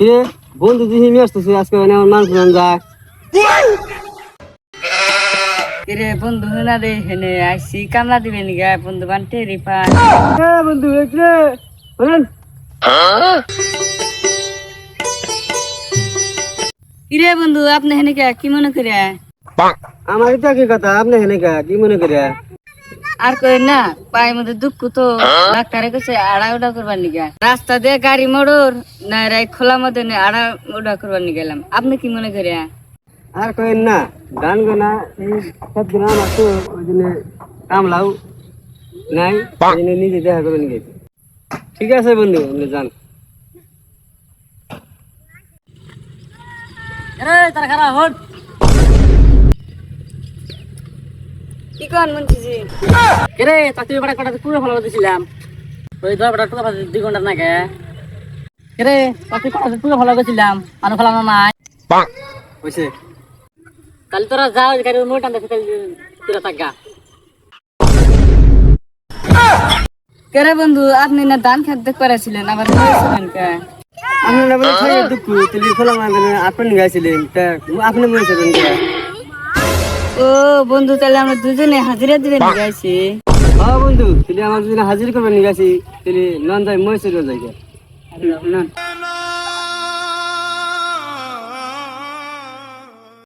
কিরে বন্ধু দিহি নিয়ে আসতেছি আজকে মানে আমার মান শুনান যায়। কিরে বন্ধু না রে হেনে আইসি কামলা দিবে নি গা বন্ধু বান টেরি এ বন্ধু কিরে? বলেন। কিরে বন্ধু আপনি হেনে কি মনে করে আমার এটা কি কথা? আপনি হেনে কি মনে করে আর কই না পায়ের মধ্যে দুঃখ তো ডাক্তারে কইছে আড়া উড়া করবার নিগা। রাস্তা দিয়ে গাড়ি মোড়র না রাই খোলা মধ্যে নে আড়া উড়া করবার নি গেলাম আপনি কি মনে করে আর কইন না গান গোনা এই সব দিন আমার তো ওই দিনে কামলাও নাই ওই জন্য নিজে দেখা করে নিয়ে গেছি ঠিক আছে বন্ধু আপনি যান। তার খারাপ হট। কি কোন মন্ত্রী কেরে তা তুই বড় কটা পুরো ভালো দিছিলাম। ওই ধর বড় টুকা ভাজি দুই ঘণ্টার নাকি কেরে তা তুই কটা পুরো ভালো দিছিলাম আনু ফেলাম না নাই হয়েছে তাহলে তোরা যাও গাড়ি মোটা দেখে তোরা থাকা কেরে বন্ধু আপনি না ধান খেত দেখ পারাছিলেন আবার কে? আপনি না বলে দুঃখ তুলি খোলা মানে আপনি নিয়ে গেছিলেন তা আপনি মরেছিলেন কে? ও বন্ধু তাহলে আমরা দুজনে হাজিরা দিবেন গেছি হ্যাঁ বন্ধু তাহলে আমার দুজনে হাজির করবেন নিয়ে গেছি তাহলে নন যাই না।